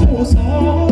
คู่สอง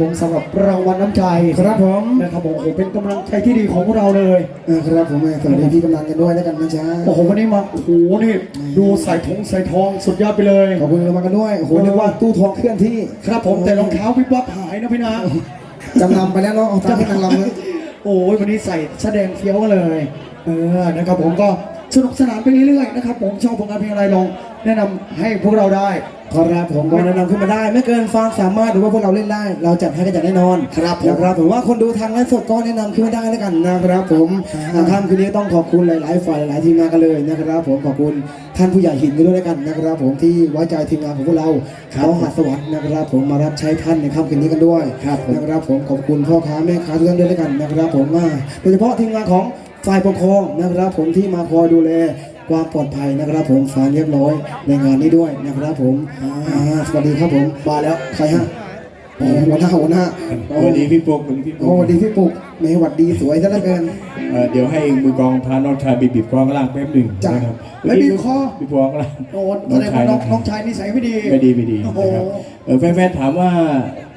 ผมสำหรับรางวัลน้ำใจครับผมนะครับผมโอ้โหเป็นกำลังใจที่ดีของพวกเราเลยเออครับผมสวัสดีพี่กำลังกันด้วยแล้วกันนะจ๊ะโอ้โหวันนี้มาโอ้โหนี่ดูใส่ทงใส่ทองสุดยอดไปเลยขอบคุณกำลังกันด้วยโอ้โหนึกว่าตู้ทองเคลื่อนที่ครับผมแต่รองเท้าวิบวับหายนะพี่นะจำนำไปแล้วเนาะเอาตังค์ให้นางรำเลยโอ้ยวันนี้ใส่แสดงเฟี้ยวกันเลยเออนะครับผมก็สนุกสนานไปเรื่อยๆนะครับผมชอบผลงานเพลงอะไรลอง แนะนำให้พวกเราได้ครับผมก็แนะนำขึ้นมาได้ ไม่เกินความสามารถหรือว่าพวกเราเล่นได้ เราจัดให้กันจัดแน่นอนครับผม นะครับผมว่าคนดูทางไลฟ์สดก็แนะนำขึ้นมาได้แล้วกันนะครับผมครับค่ำคืนนี้ต้องขอบคุณหลาย ๆ ฝ่ายหลาย ๆ ทีมงานกันเลยนะครับผมขอบคุณท่านผู้ใหญ่หินกันด้วยแล้วกันนะครับผมที่ไว้ใจทีมงานของพวกเราเขาหัดสวัสดิ์นะครับผมมารับใช้ท่านในค่ำคืนนี้กันด้วยครับผม นะครับผมขอบคุณพ่อค้าแม่ค้าทุกท่านด้วยแล้วกันนะครับผมว่าโดยเฉพาะทีมงานของฝ่ายปกครองนะครับผมที่มาคอยดูแล ความปลอดภัยนะครับผมฝากเรียบร้อยในงานนี้ด้วยนะครับผมอ่าสวัสดีครับผมมาแล้วใครฮะโอ้หัวหน้าหัวหน้าสวัสดีพี่ปุ๊กสวัสดีพี่โอ้ปุ๊กสวัสดีพี่ปุกไม่หวัดดีสวยซะเหลือเกิน เอ่อเดี๋ยวให้มือกลองพาน้องชายไปบีบคอข้างล่างแป๊บหนึ่งจ้ะนะครับแล้วบีบคอ บีบคอข้างล่าง โอ้แสดงว่าน้องน้องชายนิสัยไม่ดี ไม่ดีไม่ดีโอ้โหนะครับเออแฟนๆถามว่า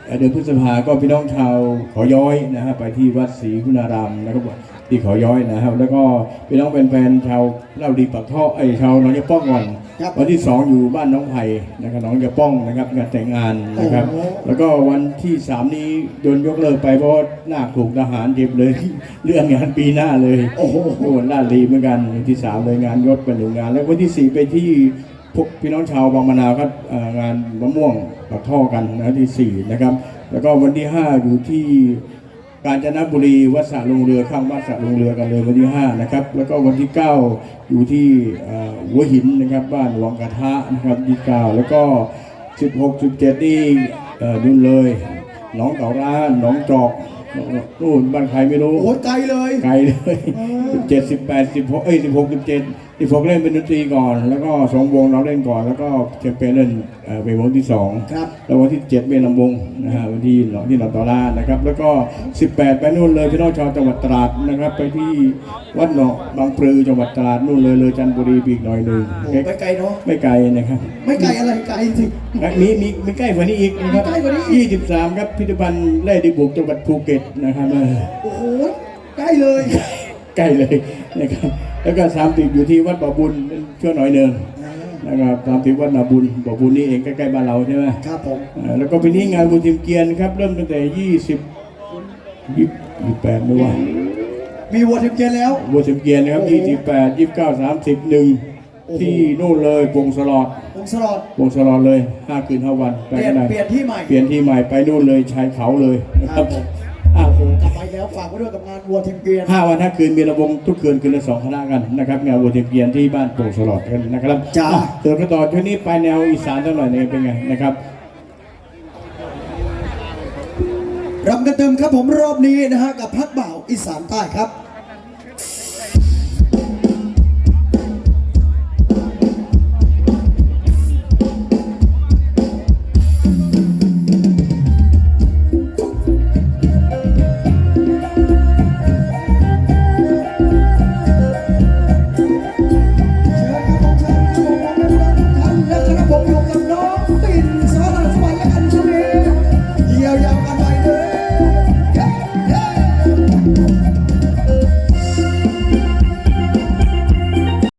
เอ่อเดือนพฤษภาก็พี่น้องชาวขอย้อยนะฮะไปที่วัดศรีคุณารามนะครับ ที่ขอย้อยนะครับ แล้วก็พี่น้องแฟนๆชาวเล่าดีปากท่อไอยชาวหน้องยะป้องก่อนครับวันที่สองอยู่บ้านน้องไผ่นะครับน้องยะป้องนะครับงานแต่งงานนะครับโอ้โหแล้วก็วันที่สามนี้โดนยกเลิกไปเพราะว่านาคถูกทหารเจ็บเลย เรื่องงานปีหน้าเลยโอ้โหโน่นลาดลีเหมือนกันวันที่สามเลยงานยศเป็นหนึ่งงาน แล้ววันที่สี่ไปที่พวกพี่น้องชาวบางมะนาวครับเอ่องานมะม่วงปักท่อกันนะที่สี่นะครับ แล้วก็วันที่ห้าอยู่ที่ กาญจนบุรีวัดสระลงเรือข้างวัดสระลงเรือกันเลยวันที่5นะครับแล้วก็วันที่ 9 อยู่ที่หัวหินนะครับบ้านหลวงกระทะนะครับที่9แล้วก็ 16 17นี่ดูเลยหนองเต่าร้านหนองจอกนู่นบ้านใครไม่รู้โอ้ไกลเลยไกลเลย17 18 16เอ้ย16 17 ที่ผมเล่นเป็นดนตรีก่อน แล้วก็สองวงเราเล่นก่อน แล้วก็แคมเปญเล่นเป็นวงที่สองครับแล้ววันที่เจ็ดเป็นลำวงนะฮะวันที่หลอที่หนองตอลานะครับ แล้วก็สิบแปดไปนู่นเลยพี่น้องชาวจังหวัดตราดนะครับ ไปที่วัดหนองบางปลือจังหวัดตราดนู่นเลยเลยจันทบุรีบีกหน่อยหนึ่งโอ้โไกลเนาะไม่ไกลนะครับ ไม่ไกลอะไรไกลสิ มีมีมีใกล้กว่านี้อีกนะครับใกล้กว่านี้ยี่สิบสามครับพิพิธภัณฑ์ไร่ดิบุกจังหวัดภูเก็ตนะครับเออโอ้โหใกล้เลย ใกล้เลยนะครับ แล้วก็สามติดอยู่ที่วัดบ่อบุญช่วยหน่อยหนึ่งนะครับสามติดวัดนาบุญบ่อบุญนี่เองใกล้ๆบ้านเราใช่ไหมครับผมอ่าแล้วก็ปีนี้งานบุญทิมเกียนครับเริ่มตั้งแต่ยี่สิบยี่สิบแปดไม่ว่ามีวัวเทียมเกียร์แล้วบุญทิมเกียนนะครับโอ้ยี่โหสิบแปดยี่สิบเก้าสามสิบหนึ่งโอ้โหที่นู่นเลยปงสลอดวงสลอดปงสลอดเลยห้าคืนห้าวันเปไปลี่ยนกันไหนเปลี่ยนที่ใหม่เปลี่ยนที่ใหม่ไปนู่นเลยชายเขาเลยนะคครัรับบผม อะโอ้โหกลับไปแล้วฝากไว้ด้วยกับงานวัวเทียมเกียร์ห้าวันห้าคืนมีระวงทุกคืนคืนละสองคณะกันนะครับงานวัวเทียมเกียนที่บ้านโป่งสลอดกันนะครับจ้าอะเติมกันต่อช่วงนี้ไปแนวอีสานสักหน่อยหนึงเป็นไงนะครับรำกันเติมครับผมรอบนี้นะฮะกับพักบ่าวอีสานใต้ครับ